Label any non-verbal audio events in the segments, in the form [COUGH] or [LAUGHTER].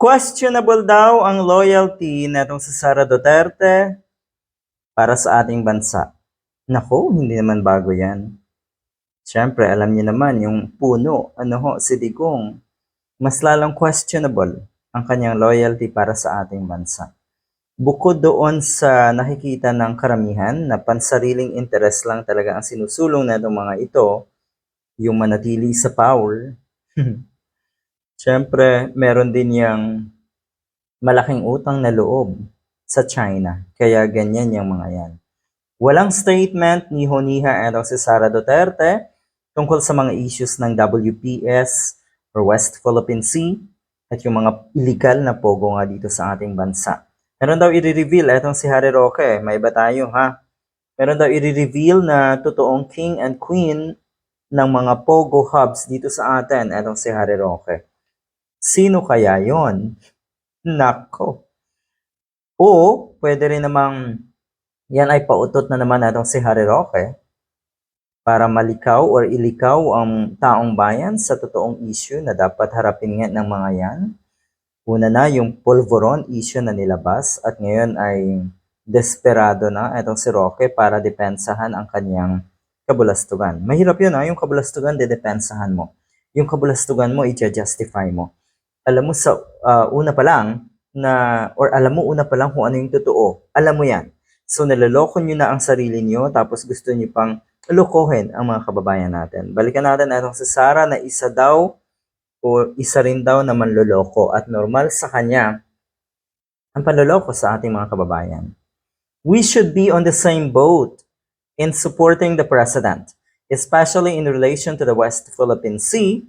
Questionable daw ang loyalty netong si Sara Duterte para sa ating bansa. Nako, hindi naman bago yan. Siyempre, alam niyo naman, yung puno, ano ho, si Digong, mas lalong questionable ang kanyang loyalty para sa ating bansa. Bukod doon sa nakikita ng karamihan na pansariling interes lang talaga ang sinusulong na itong mga ito, yung manatili sa power, [LAUGHS] Siyempre, meron din yung malaking utang na loob sa China. Kaya ganyan yung mga yan. Walang statement ni Honiha at si Sara Duterte tungkol sa mga issues ng WPS or West Philippine Sea at yung mga illegal na pogo nga dito sa ating bansa. Meron daw i-reveal, etong si Harry Roque, may iba tayo ha. Meron daw i-reveal na totoong king and queen ng mga pogo hubs dito sa atin, etong si Harry Roque. Sino kaya yon? Nako. O, pwede rin namang yan ay pautot na naman natong si Harry Roque para malikaw or ilikaw ang taong bayan sa totoong issue na dapat harapin nga ng mga yan. Una na yung polvoron issue na nilabas at ngayon ay desperado na itong si Roque para depensahan ang kanyang kabulastugan. Mahirap yun ha, yung kabulastugan dedepensahan mo. Yung kabulastugan mo, i-justify mo alam mo sa ah, una pa lang na or alam mo una pa lang kung ano yung totoo. Alam mo 'yan. So naloloko niyo na ang sarili niyo tapos gusto niyo pang lokohin ang mga kababayan natin. Balikan natin itong si Sara na isa daw o isa rin daw na manloloko at normal sa kanya ang panloloko sa ating mga kababayan. We should be on the same boat in supporting the president, especially in relation to the West Philippine Sea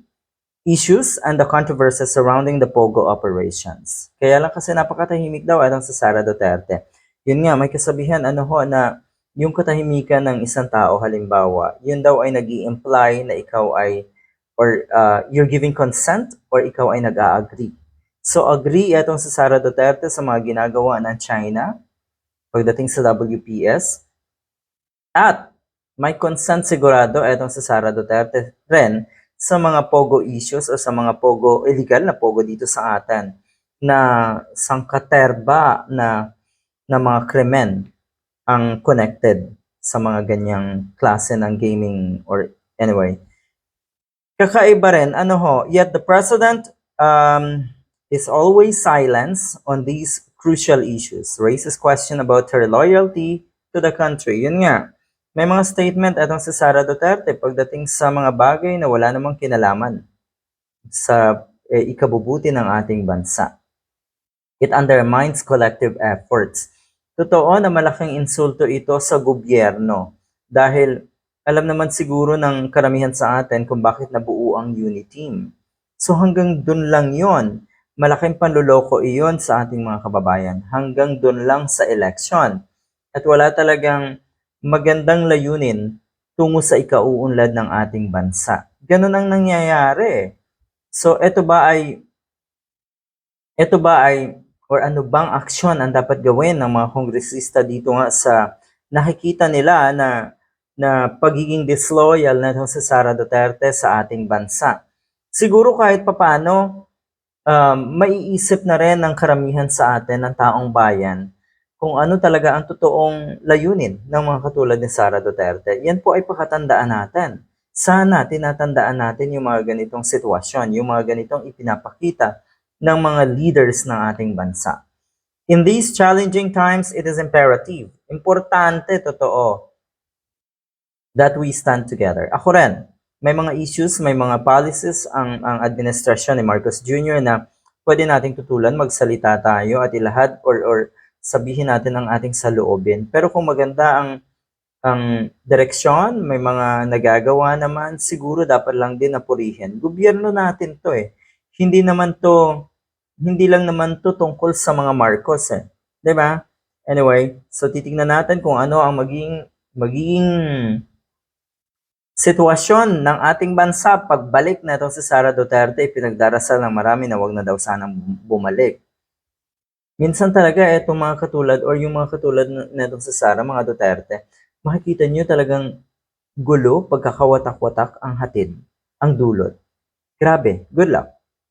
issues and the controversies surrounding the POGO operations. Kaya lang kasi napakatahimik daw atang sa Sara Duterte. Yun nga, may kasabihan ano ho na yung katahimikan ng isang tao halimbawa, yun daw ay nag imply na ikaw ay or uh, you're giving consent or ikaw ay nag-a-agree. So agree itong sa Sara Duterte sa mga ginagawa ng China pagdating sa WPS at may consent sigurado itong sa Sara Duterte rin sa mga pogo issues o sa mga pogo illegal na pogo dito sa atin na sangkaterba na na mga krimen ang connected sa mga ganyang klase ng gaming or anyway. Kakaiba rin, ano ho, yet the president um, is always silence on these crucial issues, raises question about her loyalty to the country. Yun nga, may mga statement atong si Sara Duterte pagdating sa mga bagay na wala namang kinalaman sa eh, ikabubuti ng ating bansa. It undermines collective efforts. Totoo na malaking insulto ito sa gobyerno dahil alam naman siguro ng karamihan sa atin kung bakit nabuo ang unity team. So hanggang dun lang yon malaking panluloko iyon sa ating mga kababayan. Hanggang dun lang sa election. At wala talagang magandang layunin tungo sa ikauunlad ng ating bansa. Ganun ang nangyayari. So, ito ba ay ito ba ay or ano bang aksyon ang dapat gawin ng mga kongresista dito nga sa nakikita nila na na pagiging disloyal na sa Sara Duterte sa ating bansa. Siguro kahit papano um, maiisip na rin ng karamihan sa atin ng taong bayan kung ano talaga ang totoong layunin ng mga katulad ni Sara Duterte. Yan po ay pakatandaan natin. Sana tinatandaan natin yung mga ganitong sitwasyon, yung mga ganitong ipinapakita ng mga leaders ng ating bansa. In these challenging times, it is imperative, importante, totoo, that we stand together. Ako rin, may mga issues, may mga policies ang, ang administrasyon ni Marcos Jr. na pwede nating tutulan, magsalita tayo at ilahad or, or sabihin natin ang ating saloobin. Pero kung maganda ang ang direksyon, may mga nagagawa naman, siguro dapat lang din napurihin. Gobyerno natin to eh. Hindi naman to, hindi lang naman to tungkol sa mga Marcos eh. 'Di ba? Anyway, so titingnan natin kung ano ang magiging magiging sitwasyon ng ating bansa pagbalik na itong si Sara Duterte, pinagdarasal ng marami na wag na daw sanang bumalik. Minsan talaga itong mga katulad or yung mga katulad na itong sa Sara, mga Duterte, makikita nyo talagang gulo, pagkakawatak-watak ang hatid, ang dulot. Grabe, good luck.